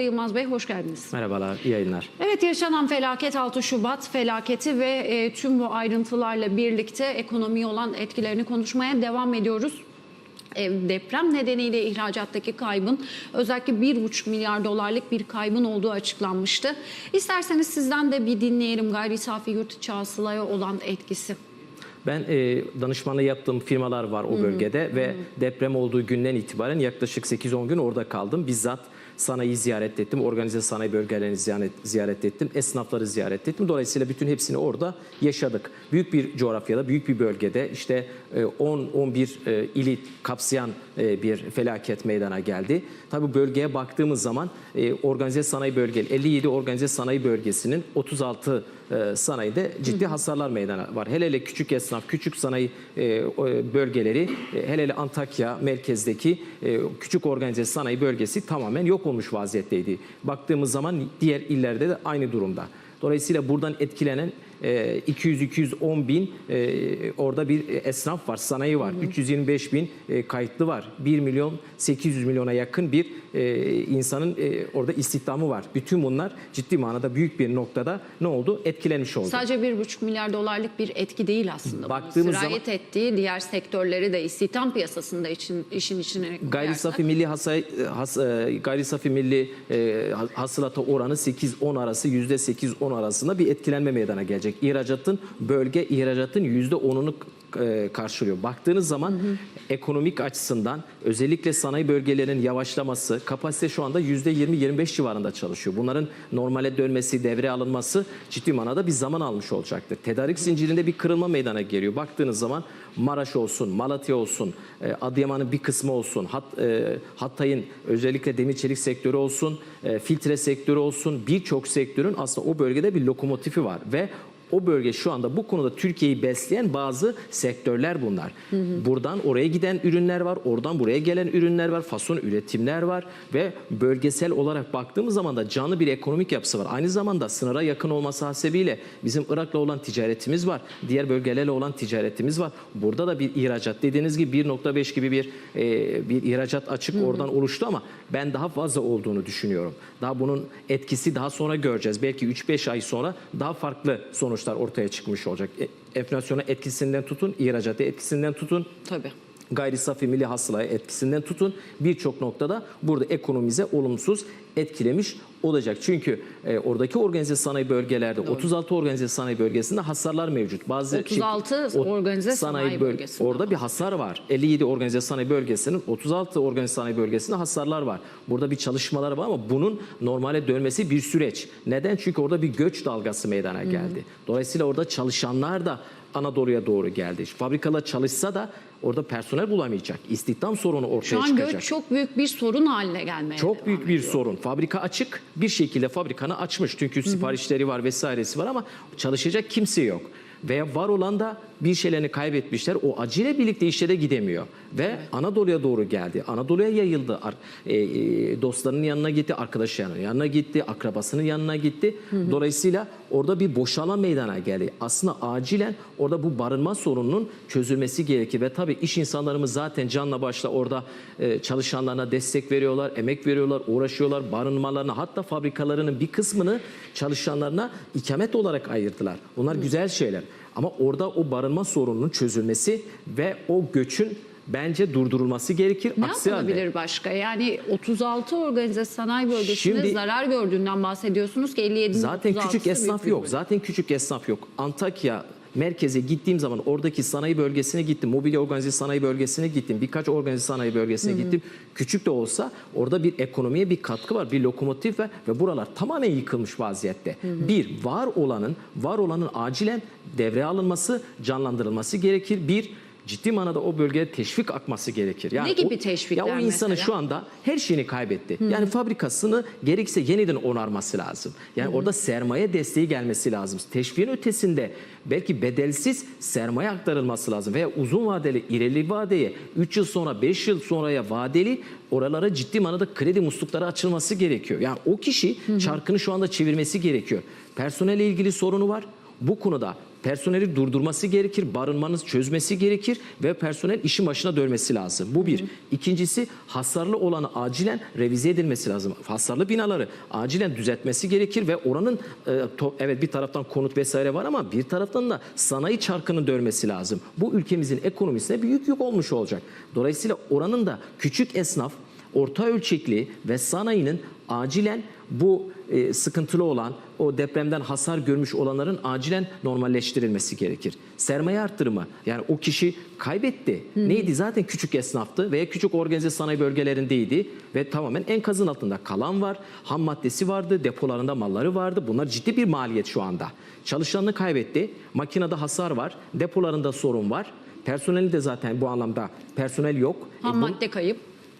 Yılmaz Bey hoş geldiniz. Merhabalar, iyi yayınlar. Evet yaşanan felaket 6 Şubat felaketi ve e, tüm bu ayrıntılarla birlikte ekonomiye olan etkilerini konuşmaya devam ediyoruz. E, deprem nedeniyle ihracattaki kaybın özellikle 1,5 milyar dolarlık bir kaybın olduğu açıklanmıştı. İsterseniz sizden de bir dinleyelim gayri safi yurt içi hasılaya olan etkisi. Ben e, danışmanlığı yaptığım firmalar var o bölgede ve deprem olduğu günden itibaren yaklaşık 8-10 gün orada kaldım. Bizzat sanayi ziyaret ettim, organize sanayi bölgelerini ziyaret, ziyaret ettim, esnafları ziyaret ettim. Dolayısıyla bütün hepsini orada yaşadık. Büyük bir coğrafyada, büyük bir bölgede işte e, 10-11 e, ili kapsayan e, bir felaket meydana geldi. Tabii bölgeye baktığımız zaman e, organize sanayi bölgeli 57 organize sanayi bölgesinin 36 e, sanayide ciddi hasarlar meydana var. Hele hele küçük esnaf, küçük sanayi e, e, bölgeleri, e, hele hele Antakya merkezdeki e, küçük organize sanayi bölgesi tamamen yok olmuş vaziyetteydi. Baktığımız zaman diğer illerde de aynı durumda. Dolayısıyla buradan etkilenen 200-210 bin e, orada bir esnaf var, sanayi var. 325 bin e, kayıtlı var. 1 milyon 800 milyona yakın bir e, insanın orada istihdamı var. Bütün bunlar ciddi manada büyük bir noktada ne oldu? Etkilenmiş oldu. Sadece 1,5 milyar dolarlık bir etki değil aslında. Baktığımız Bunun sirayet ettiği diğer sektörleri de istihdam piyasasında için, işin içine Gayri safi milli hasay, has, gayri safi milli e, hasılata oranı 8-10 arası %8-10 arasında bir etkilenme meydana gelecek. İhracatın bölge ihracatın %10'unu e, karşılıyor. Baktığınız zaman ekonomik açısından özellikle sanayi bölgelerinin yavaşlaması, kapasite şu anda %20-25 civarında çalışıyor. Bunların normale dönmesi, devreye alınması ciddi manada bir zaman almış olacaktır. Tedarik zincirinde bir kırılma meydana geliyor. Baktığınız zaman Maraş olsun, Malatya olsun, e, Adıyaman'ın bir kısmı olsun, Hat, e, Hatay'ın özellikle demir çelik sektörü olsun, filtre sektörü olsun birçok sektörün aslında o bölgede bir lokomotifi var ve o bölge şu anda bu konuda Türkiye'yi besleyen bazı sektörler bunlar. Buradan oraya giden ürünler var, oradan buraya gelen ürünler var, fason üretimler var ve bölgesel olarak baktığımız zaman da canlı bir ekonomik yapısı var. Aynı zamanda sınıra yakın olması hasebiyle bizim Irak'la olan ticaretimiz var, diğer bölgelerle olan ticaretimiz var. Burada da bir ihracat dediğiniz gibi 1.5 gibi bir e, bir ihracat açık oradan oluştu ama ben daha fazla olduğunu düşünüyorum. Daha bunun etkisi daha sonra göreceğiz. Belki 3-5 ay sonra daha farklı sonuçlar ortaya çıkmış olacak. E, enflasyona etkisinden tutun, ihracata etkisinden tutun, Tabii. gayri safi milli hasılaya etkisinden tutun birçok noktada burada ekonomize olumsuz etkilemiş olacak. Çünkü e, oradaki organize sanayi bölgelerde 36 organize sanayi bölgesinde hasarlar mevcut. Bazı 36 şirket- o- organize sanayi böl- bölgesinde Orada bir hasar var. 57 organize sanayi bölgesinin 36 organize sanayi bölgesinde hasarlar var. Burada bir çalışmalar var ama bunun normale dönmesi bir süreç. Neden? Çünkü orada bir göç dalgası meydana geldi. Dolayısıyla orada çalışanlar da Anadolu'ya doğru geldi. Fabrikalar çalışsa da orada personel bulamayacak. İstihdam sorunu ortaya Şu an çıkacak. göç çok büyük bir sorun haline gelmeye Çok büyük bir ediyor. sorun. Fabrika açık. Bir şekilde fabrikanı açmış. Çünkü siparişleri var vesairesi var ama çalışacak kimse yok. Veya var olan da bir şeylerini kaybetmişler. O acıyla birlikte işe de gidemiyor. Ve Anadolu'ya doğru geldi. Anadolu'ya yayıldı. E, e, dostlarının yanına gitti, arkadaşlarının yanına gitti, akrabasının yanına gitti. Dolayısıyla orada bir boşalma meydana geldi. Aslında acilen orada bu barınma sorununun çözülmesi gerekir. Ve tabii iş insanlarımız zaten canla başla orada e, çalışanlarına destek veriyorlar, emek veriyorlar, uğraşıyorlar. Barınmalarına hatta fabrikalarının bir kısmını çalışanlarına ikamet olarak ayırdılar. Bunlar güzel şeyler. Ama orada o barınma sorununun çözülmesi ve o göçün bence durdurulması gerekir. Ne Aksi halde- yapılabilir başka? Yani 36 organize sanayi bölgesinde Şimdi- zarar gördüğünden bahsediyorsunuz ki 57'nin Zaten 36'sı küçük esnaf yok. Zaten küçük esnaf yok. Antakya merkeze gittiğim zaman oradaki sanayi bölgesine gittim. Mobilya organize sanayi bölgesine gittim. Birkaç organize sanayi bölgesine gittim. Küçük de olsa orada bir ekonomiye bir katkı var. Bir lokomotif var ve buralar tamamen yıkılmış vaziyette. Bir, var olanın, var olanın acilen devreye alınması, canlandırılması gerekir. Bir, ciddi manada o bölgeye teşvik akması gerekir. Yani Ne gibi o- teşvikler Ya o insanın mesela? şu anda her şeyini kaybetti. Yani fabrikasını gerekse yeniden onarması lazım. Yani orada sermaye desteği gelmesi lazım. Teşviğin ötesinde belki bedelsiz sermaye aktarılması lazım. Veya uzun vadeli, ileri vadeye 3 yıl sonra 5 yıl sonraya vadeli oralara ciddi manada kredi muslukları açılması gerekiyor. Yani o kişi çarkını şu anda çevirmesi gerekiyor. Personelle ilgili sorunu var. Bu konuda personeli durdurması gerekir, barınmanız çözmesi gerekir ve personel işin başına dönmesi lazım. Bu bir. İkincisi hasarlı olanı acilen revize edilmesi lazım. Hasarlı binaları acilen düzeltmesi gerekir ve oranın e, to- evet bir taraftan konut vesaire var ama bir taraftan da sanayi çarkının dönmesi lazım. Bu ülkemizin ekonomisine büyük yük olmuş olacak. Dolayısıyla oranın da küçük esnaf, orta ölçekli ve sanayinin acilen bu e, sıkıntılı olan, o depremden hasar görmüş olanların acilen normalleştirilmesi gerekir. Sermaye arttırımı yani o kişi kaybetti. Neydi? Zaten küçük esnaftı veya küçük organize sanayi bölgelerindeydi ve tamamen enkazın altında kalan var. Ham maddesi vardı, depolarında malları vardı. Bunlar ciddi bir maliyet şu anda. Çalışanını kaybetti. Makinede hasar var, depolarında sorun var. Personeli de zaten bu anlamda personel yok. E, Ham bu- madde kayıp.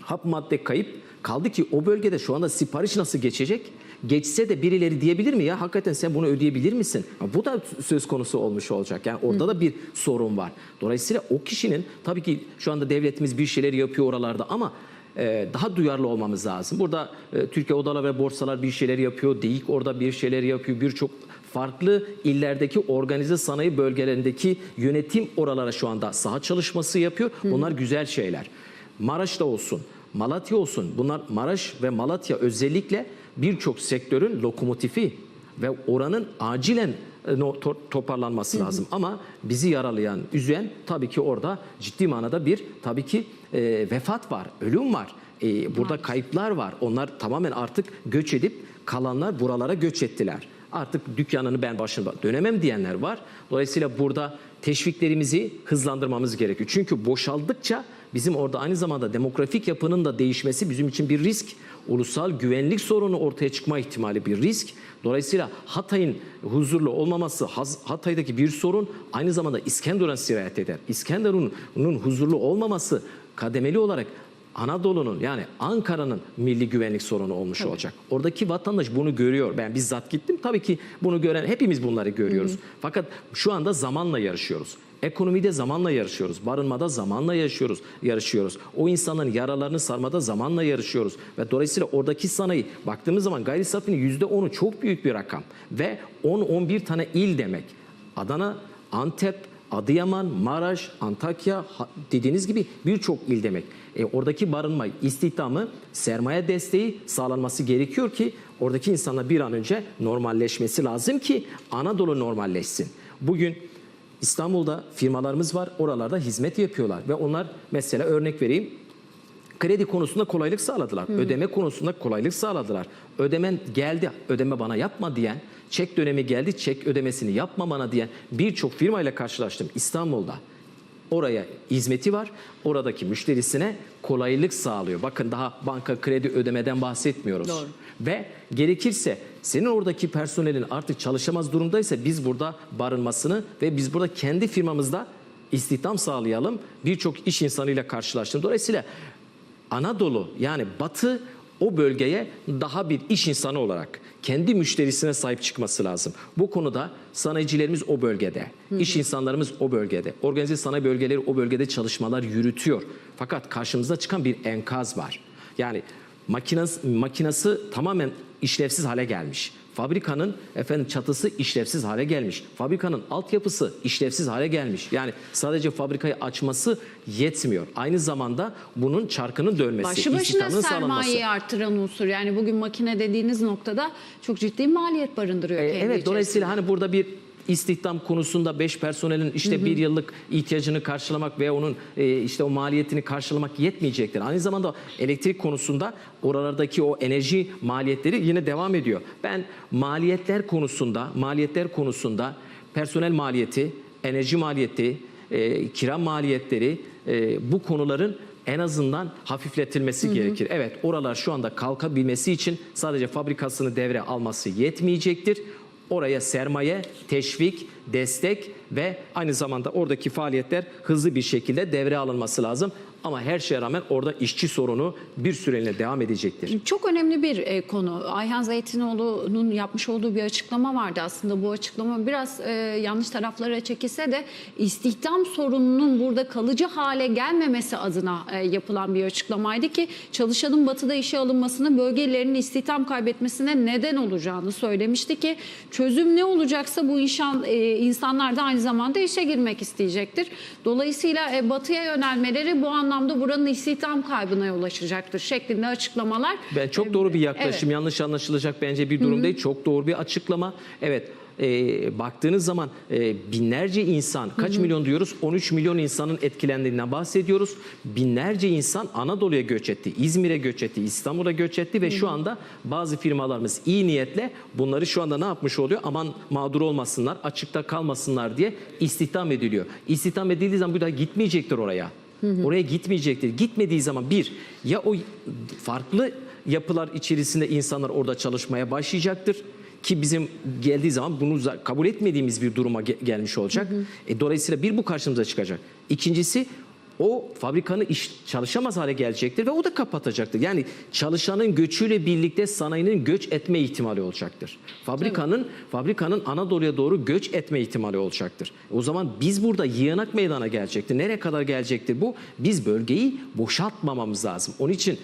hap madde kayıp. Kaldı ki o bölgede şu anda sipariş nasıl geçecek? Geçse de birileri diyebilir mi ya hakikaten sen bunu ödeyebilir misin? Bu da söz konusu olmuş olacak. Yani orada da bir sorun var. Dolayısıyla o kişinin tabii ki şu anda devletimiz bir şeyler yapıyor oralarda ama e, daha duyarlı olmamız lazım. Burada e, Türkiye Odalar ve Borsalar bir şeyler yapıyor. DEİK orada bir şeyler yapıyor. Birçok farklı illerdeki organize sanayi bölgelerindeki yönetim oralara şu anda saha çalışması yapıyor. Bunlar güzel şeyler. Maraş'ta olsun, Malatya olsun. Bunlar Maraş ve Malatya özellikle birçok sektörün lokomotifi ve oranın acilen e, toparlanması lazım. Ama bizi yaralayan, üzen tabii ki orada ciddi manada bir tabii ki e, vefat var, ölüm var. E, burada kayıplar var. Onlar tamamen artık göç edip kalanlar buralara göç ettiler. Artık dükkanını ben başına dönemem diyenler var. Dolayısıyla burada teşviklerimizi hızlandırmamız gerekiyor. Çünkü boşaldıkça bizim orada aynı zamanda demografik yapının da değişmesi bizim için bir risk. Ulusal güvenlik sorunu ortaya çıkma ihtimali bir risk. Dolayısıyla Hatay'ın huzurlu olmaması, Hatay'daki bir sorun aynı zamanda İskenderun'a sirayet eder. İskenderun'un huzurlu olmaması kademeli olarak Anadolu'nun yani Ankara'nın milli güvenlik sorunu olmuş olacak. Oradaki vatandaş bunu görüyor. Ben bizzat gittim. Tabii ki bunu gören hepimiz bunları görüyoruz. Fakat şu anda zamanla yarışıyoruz. Ekonomide zamanla yarışıyoruz. Barınmada zamanla yaşıyoruz, yarışıyoruz. O insanların yaralarını sarmada zamanla yarışıyoruz. Ve dolayısıyla oradaki sanayi baktığımız zaman gayri safinin %10'u çok büyük bir rakam. Ve 10-11 tane il demek. Adana, Antep, Adıyaman, Maraş, Antakya dediğiniz gibi birçok il demek. E, oradaki barınma, istihdamı, sermaye desteği sağlanması gerekiyor ki oradaki insanlar bir an önce normalleşmesi lazım ki Anadolu normalleşsin. Bugün İstanbul'da firmalarımız var, oralarda hizmet yapıyorlar ve onlar mesela örnek vereyim kredi konusunda kolaylık sağladılar. Ödeme konusunda kolaylık sağladılar. Ödemen geldi, ödeme bana yapma diyen, çek dönemi geldi, çek ödemesini yapma bana diyen birçok firmayla karşılaştım İstanbul'da. Oraya hizmeti var. Oradaki müşterisine kolaylık sağlıyor. Bakın daha banka kredi ödemeden bahsetmiyoruz. Doğru. Ve gerekirse senin oradaki personelin artık çalışamaz durumdaysa biz burada barınmasını ve biz burada kendi firmamızda istihdam sağlayalım. Birçok iş insanıyla karşılaştım. Dolayısıyla Anadolu yani Batı o bölgeye daha bir iş insanı olarak kendi müşterisine sahip çıkması lazım. Bu konuda sanayicilerimiz o bölgede, iş insanlarımız o bölgede, organize sanayi bölgeleri o bölgede çalışmalar yürütüyor. Fakat karşımıza çıkan bir enkaz var. Yani makinası, makinası tamamen işlevsiz hale gelmiş. Fabrikanın efendim çatısı işlevsiz hale gelmiş. Fabrikanın altyapısı işlevsiz hale gelmiş. Yani sadece fabrikayı açması yetmiyor. Aynı zamanda bunun çarkının dönmesi, Başlı başına istihdamın sağlanması. sermayeyi arttıran unsur. Yani bugün makine dediğiniz noktada çok ciddi maliyet barındırıyor. E, kendi evet içerisinde. dolayısıyla hani burada bir istihdam konusunda 5 personelin işte bir yıllık ihtiyacını karşılamak ve onun e, işte o maliyetini karşılamak yetmeyecektir. Aynı zamanda elektrik konusunda oralardaki o enerji maliyetleri yine devam ediyor. Ben maliyetler konusunda maliyetler konusunda personel maliyeti, enerji maliyeti, e, kira maliyetleri e, bu konuların en azından hafifletilmesi gerekir. Evet oralar şu anda kalkabilmesi için sadece fabrikasını devre alması yetmeyecektir. Oraya sermaye, teşvik, destek ve aynı zamanda oradaki faaliyetler hızlı bir şekilde devre alınması lazım. Ama her şeye rağmen orada işçi sorunu bir süreliğine devam edecektir. Çok önemli bir e, konu. Ayhan Zeytinoğlu'nun yapmış olduğu bir açıklama vardı aslında. Bu açıklama biraz e, yanlış taraflara çekilse de istihdam sorununun burada kalıcı hale gelmemesi adına e, yapılan bir açıklamaydı ki çalışanın batıda işe alınmasının bölgelerinin istihdam kaybetmesine neden olacağını söylemişti ki çözüm ne olacaksa bu inşan, e, insanlar da aynı zamanda işe girmek isteyecektir. Dolayısıyla e, batıya yönelmeleri bu anlamda buranın istihdam kaybına yol açacaktır şeklinde açıklamalar. Ben çok doğru bir yaklaşım. Evet. Yanlış anlaşılacak bence bir durum değil. Çok doğru bir açıklama. Evet. e, baktığınız zaman e, binlerce insan kaç milyon diyoruz 13 milyon insanın etkilendiğinden bahsediyoruz binlerce insan Anadolu'ya göç etti İzmir'e göç etti İstanbul'a göç etti ve şu anda bazı firmalarımız iyi niyetle bunları şu anda ne yapmış oluyor aman mağdur olmasınlar açıkta kalmasınlar diye istihdam ediliyor istihdam edildiği zaman bu da gitmeyecektir oraya Oraya gitmeyecektir. Gitmediği zaman bir ya o farklı yapılar içerisinde insanlar orada çalışmaya başlayacaktır ki bizim geldiği zaman bunu kabul etmediğimiz bir duruma ge- gelmiş olacak. E, dolayısıyla bir bu karşımıza çıkacak. İkincisi o fabrikanın iş çalışamaz hale gelecektir ve o da kapatacaktır. Yani çalışanın göçüyle birlikte sanayinin göç etme ihtimali olacaktır. Fabrikanın fabrikanın Anadolu'ya doğru göç etme ihtimali olacaktır. O zaman biz burada yığınak meydana gelecektir. Nereye kadar gelecektir bu? Biz bölgeyi boşaltmamamız lazım. Onun için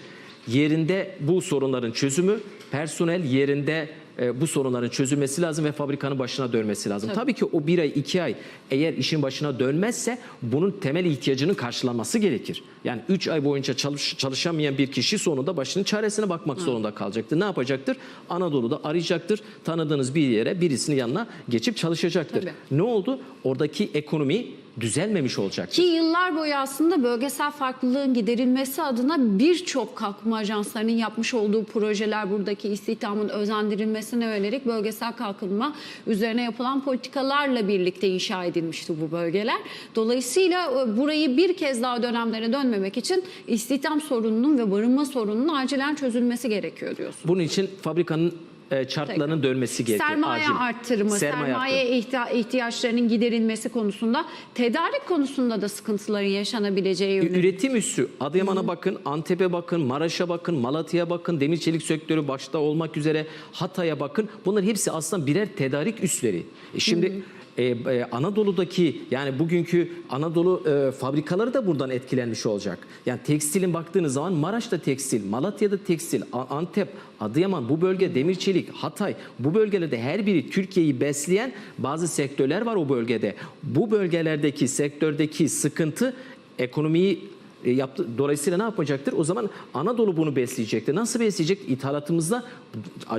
yerinde bu sorunların çözümü, personel yerinde e, bu sorunların çözülmesi lazım ve fabrikanın başına dönmesi lazım. Tabii. ki o bir ay, iki ay eğer işin başına dönmezse bunun temel ihtiyacının karşılanması gerekir. Yani üç ay boyunca çalış, çalışamayan bir kişi sonunda başının çaresine bakmak zorunda kalacaktır. Ne yapacaktır? Anadolu'da arayacaktır. Tanıdığınız bir yere birisinin yanına geçip çalışacaktır. Tabii. Ne oldu? Oradaki ekonomi düzelmemiş olacaktır. Ki yıllar boyu aslında bölgesel farklılığın giderilmesi adına birçok kalkınma ajanslarının yapmış olduğu projeler buradaki istihdamın özendirilmesine yönelik bölgesel kalkınma üzerine yapılan politikalarla birlikte inşa edilmişti bu bölgeler. Dolayısıyla e, burayı bir kez daha dönemlere dönmemek için istihdam sorununun ve barınma sorununun acilen çözülmesi gerekiyor diyorsun. Bunun için fabrikanın e, çarklarının dönmesi gerekiyor. Sermaye acil. arttırımı, sermaye, arttırımı. ihta- ihtiyaçlarının giderilmesi konusunda, tedarik konusunda da sıkıntıların yaşanabileceği yönünde. Üretim üssü Adıyaman'a bakın, Antep'e bakın, Maraş'a bakın, Malatya'ya bakın, demir çelik sektörü başta olmak üzere Hatay'a bakın. Bunların hepsi aslında birer tedarik üsleri. E şimdi e, e, Anadolu'daki yani bugünkü Anadolu e, fabrikaları da buradan etkilenmiş olacak. Yani tekstilin baktığınız zaman Maraş'ta tekstil, Malatya'da tekstil, Antep, Adıyaman bu bölge demir çelik, Hatay bu bölgelerde her biri Türkiye'yi besleyen bazı sektörler var o bölgede. Bu bölgelerdeki sektördeki sıkıntı ekonomiyi e, yaptı. Dolayısıyla ne yapacaktır? O zaman Anadolu bunu besleyecektir. Nasıl besleyecek? İthalatımızda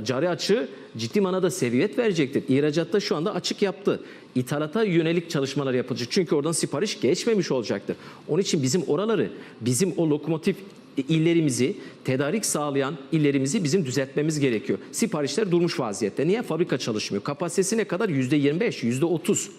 cari açığı ciddi manada seviyet verecektir. İhracatta şu anda açık yaptı. İthalata yönelik çalışmalar yapılacak. Çünkü oradan sipariş geçmemiş olacaktır. Onun için bizim oraları, bizim o lokomotif illerimizi, tedarik sağlayan illerimizi bizim düzeltmemiz gerekiyor. Siparişler durmuş vaziyette. Niye? Fabrika çalışmıyor. Kapasitesi ne kadar? %25, %30.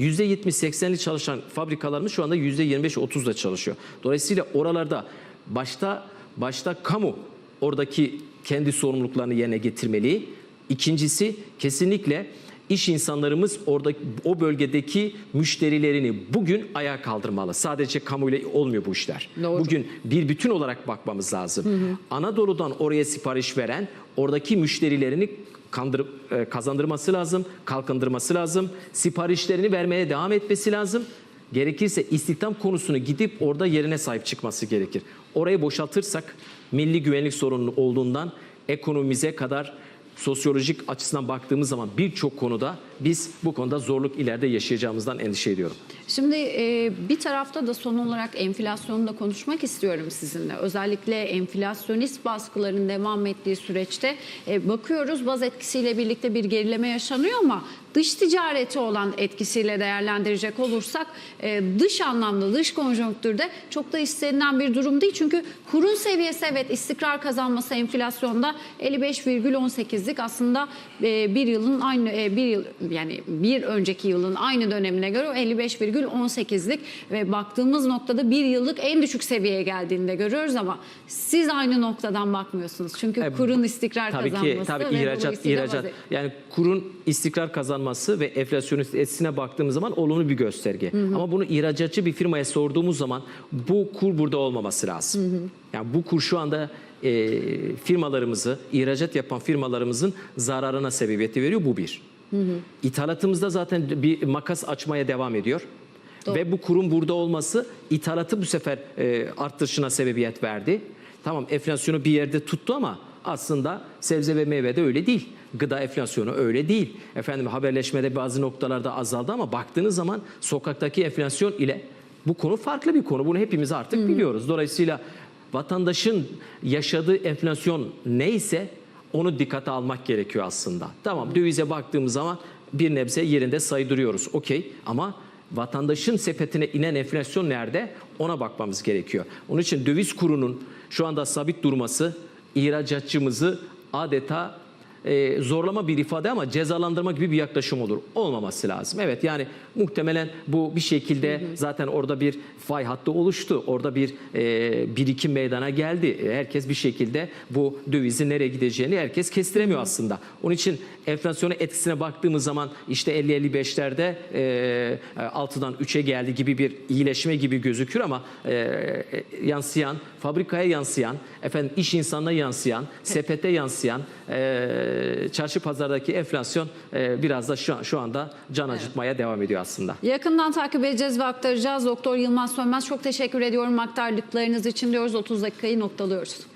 %70-80'li çalışan fabrikalarımız şu anda %25-30'da çalışıyor. Dolayısıyla oralarda başta başta kamu oradaki kendi sorumluluklarını yerine getirmeli. İkincisi kesinlikle iş insanlarımız orada o bölgedeki müşterilerini bugün ayağa kaldırmalı. Sadece kamuyla olmuyor bu işler. Doğru. Bugün bir bütün olarak bakmamız lazım. Anadolu'dan oraya sipariş veren oradaki müşterilerini kandırıp e, kazandırması lazım, kalkındırması lazım, siparişlerini vermeye devam etmesi lazım. Gerekirse istihdam konusunu gidip orada yerine sahip çıkması gerekir. Orayı boşaltırsak milli güvenlik sorunu olduğundan ekonomimize kadar sosyolojik açısından baktığımız zaman birçok konuda biz bu konuda zorluk ileride yaşayacağımızdan endişe ediyorum. Şimdi e, bir tarafta da son olarak enflasyonu da konuşmak istiyorum sizinle. Özellikle enflasyonist baskıların devam ettiği süreçte e, bakıyoruz baz etkisiyle birlikte bir gerileme yaşanıyor ama dış ticareti olan etkisiyle değerlendirecek olursak e, dış anlamda, dış konjonktürde çok da istenilen bir durum değil. Çünkü kurun seviyesi evet istikrar kazanması enflasyonda 55,18'lik aslında e, bir yılın aynı e, bir yıl yani bir önceki yılın aynı dönemine göre o 55,18'lik ve baktığımız noktada bir yıllık en düşük seviyeye geldiğini de görüyoruz ama siz aynı noktadan bakmıyorsunuz. Çünkü E, kurun istikrar tabii kazanması ki tabii ve ihracat ihracat yani kurun istikrar kazanması ve enflasyonist etkisine baktığımız zaman olumlu bir gösterge. Ama bunu ihracatçı bir firmaya sorduğumuz zaman bu kur burada olmaması lazım. Yani bu kur şu anda e, firmalarımızı, ihracat yapan firmalarımızın zararına sebebiyet veriyor. Bu bir. İthalatımızda zaten bir makas açmaya devam ediyor. Doğru. Ve bu kurum burada olması ithalatı bu sefer e, artışına sebebiyet verdi. Tamam enflasyonu bir yerde tuttu ama aslında sebze ve meyvede öyle değil. Gıda enflasyonu öyle değil. Efendim haberleşmede bazı noktalarda azaldı ama baktığınız zaman sokaktaki enflasyon ile bu konu farklı bir konu. Bunu hepimiz artık biliyoruz. Dolayısıyla vatandaşın yaşadığı enflasyon neyse onu dikkate almak gerekiyor aslında. Tamam dövize baktığımız zaman bir nebze yerinde saydırıyoruz. Okey ama vatandaşın sepetine inen enflasyon nerede? Ona bakmamız gerekiyor. Onun için döviz kurunun şu anda sabit durması ihracatçımızı adeta e, zorlama bir ifade ama cezalandırma gibi bir yaklaşım olur. Olmaması lazım. Evet yani muhtemelen bu bir şekilde zaten orada bir fay hattı oluştu. Orada bir e, birikim meydana geldi. E, Herkes bir şekilde bu dövizin nereye gideceğini herkes kestiremiyor aslında. Onun için enflasyonun etkisine baktığımız zaman işte 50-55'lerde e, 6'dan 3'e geldi gibi bir iyileşme gibi gözükür ama e, e, yansıyan, fabrikaya yansıyan, efendim iş insanına yansıyan, sepete yansıyan, e, çarşı pazardaki enflasyon e, biraz da şu, şu anda can acıtmaya devam ediyor aslında. Yakından takip edeceğiz ve aktaracağız. Doktor Yılmaz Sönmez çok teşekkür ediyorum aktardıklarınız için diyoruz. 30 dakikayı noktalıyoruz.